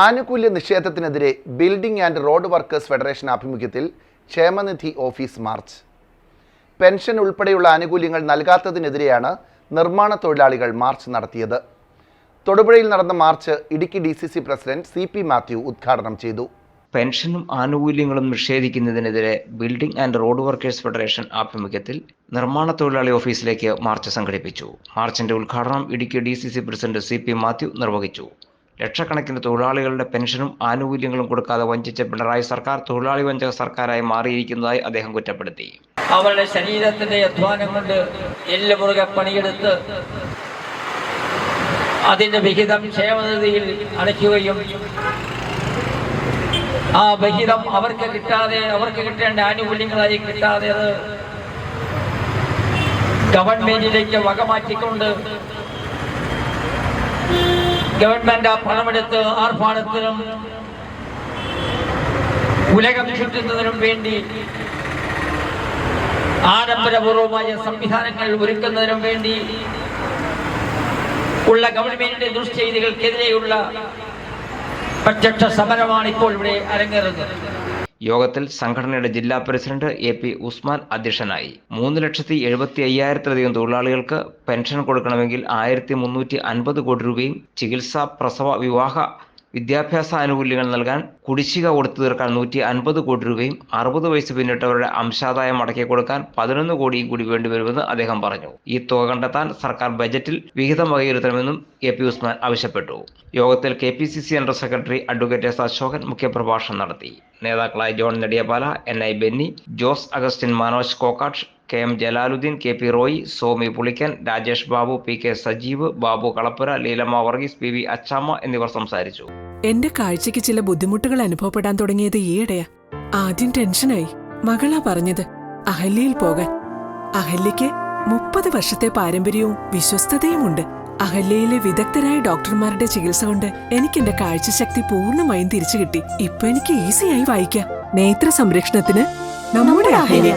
ആനുകൂല്യ നിഷേധത്തിനെതിരെ building and road workers federation ആഭിമുഖ്യത്തിൽ ക്ഷേമനിധി ഓഫീസ് മാർച്ച്. പെൻഷൻ ഉൾപ്പെടെയുള്ള ആനുകൂല്യങ്ങൾ നൽകാത്തതിനെതിരെയാണ് നിർമ്മാണ തൊഴിലാളികൾ മാർച്ച് നടത്തിയത്. തൊടുപുഴയിൽ നടന്ന march Idukki D C C president C P Mathew ഉദ്ഘാടനം ചെയ്തു. പെൻഷനും ആനുകൂല്യങ്ങളും നിഷേധിക്കുന്നതിനെതിരെ building and road workers federation ആഭിമുഖ്യത്തിൽ നിർമ്മാണ തൊഴിലാളി ഓഫീസിലേക്ക് മാർച്ച് സംഘടിപ്പിച്ചു. മാർച്ചിന്റെ ഉദ്ഘാടനം Idukki D C C president C P Mathew നിർവഹിച്ചു. ലക്ഷക്കണക്കിന് തൊഴിലാളികളുടെ പെൻഷനും ആനുകൂല്യങ്ങളും കൊടുക്കാതെ വഞ്ചിച്ച പിണറായി സർക്കാർ തൊഴിലാളി വഞ്ചക സർക്കാരായി മാറിയിരിക്കുന്നതായി അദ്ദേഹം കുറ്റപ്പെടുത്തി. അവരുടെ ശരീരത്തിന്റെ അധ്വാനം കൊണ്ട് എല്ല് മുറുകെ പണിയെടുത്ത് അതിന്റെ വിഹിതം ക്ഷേമനിധിയിൽ അടയ്ക്കുകയും ആ വിഹിതം അവർക്ക് കിട്ടാതെ അവർക്ക് കിട്ടേണ്ട ആനുകൂല്യങ്ങളായി കിട്ടാതെ അത് ഗവൺമെന്റിലേക്ക് വകമാറ്റിക്കൊണ്ട് ഗവൺമെന്റ് ആ പണമെടുത്ത് ആർഭാടത്തിനും ഉലകം ചുറ്റുന്നതിനും വേണ്ടി ആഡംബരപൂർവമായ സംവിധാനങ്ങൾ ഒരുക്കുന്നതിനും വേണ്ടി ഉള്ള ഗവൺമെന്റിന്റെ ദുഷ്ചെയ്തികൾക്കെതിരെയുള്ള പ്രത്യക്ഷ സമരമാണ് ഇപ്പോൾ ഇവിടെ അരങ്ങേറുന്നത്. യോഗത്തിൽ സംഘടനയുടെ ജില്ലാ പ്രസിഡന്റ് എ പി ഉസ്മാൻ അധ്യക്ഷനായി. മൂന്ന് ലക്ഷത്തി എഴുപത്തി അയ്യായിരത്തിലധികം തൊഴിലാളികൾക്ക് പെൻഷൻ കൊടുക്കണമെങ്കിൽ ആയിരത്തി മുന്നൂറ്റി അൻപത് കോടി രൂപയും ചികിത്സ പ്രസവ വിവാഹ വിദ്യാഭ്യാസ ആനുകൂല്യങ്ങൾ നൽകാൻ കുടിശ്ശിക കൊടുത്തു തീർക്കാൻ നൂറ്റി അൻപത് കോടി രൂപയും അറുപത് വയസ്സ് പിന്നിട്ടവരുടെ അംശാദായം മടക്കി കൊടുക്കാൻ പതിനൊന്ന് കോടിയും കൂടി വേണ്ടിവരുമെന്ന് അദ്ദേഹം പറഞ്ഞു. ഈ തുക കണ്ടെത്താൻ സർക്കാർ ബജറ്റിൽ വിഹിതം വകയിരുത്തണമെന്നും എ പി ഉസ്മാൻ ആവശ്യപ്പെട്ടു. യോഗത്തിൽ K P C C general secretary advocate S Ashokan മുഖ്യപ്രഭാഷണം നടത്തി. നേതാക്കളായ John Nediyapala N I Benny Jose Augustine Manoj Kokkat K M Jalaluddin K P Roy Somi Pulikkan Rajesh Babu P K Sajeev Babu Kalappura Leelamma Varghese P V Achamma എന്നിവർ സംസാരിച്ചു. എന്റെ കാഴ്ചയ്ക്ക് ചില ബുദ്ധിമുട്ടുകൾ അനുഭവപ്പെടാൻ തുടങ്ങിയത് ഈയിടെയാ. ആദ്യം ടെൻഷനായി. മകളാ പറഞ്ഞത് അഹല്യയിൽ പോകാൻ. അഹല്യയ്ക്ക് മുപ്പത് വർഷത്തെ പാരമ്പര്യവും വിശ്വസ്തതയുമുണ്ട്. അഹല്യയിലെ വിദഗ്ധരായ ഡോക്ടർമാരുടെ ചികിത്സ കൊണ്ട് എനിക്ക് എന്റെ കാഴ്ചശക്തി പൂർണമായും തിരിച്ചു കിട്ടി ഇപ്പൊ എനിക്ക് ഈസിയായി വായിക്കാം. നേത്ര സംരക്ഷണത്തിന് നമ്മുടെ Ahalya.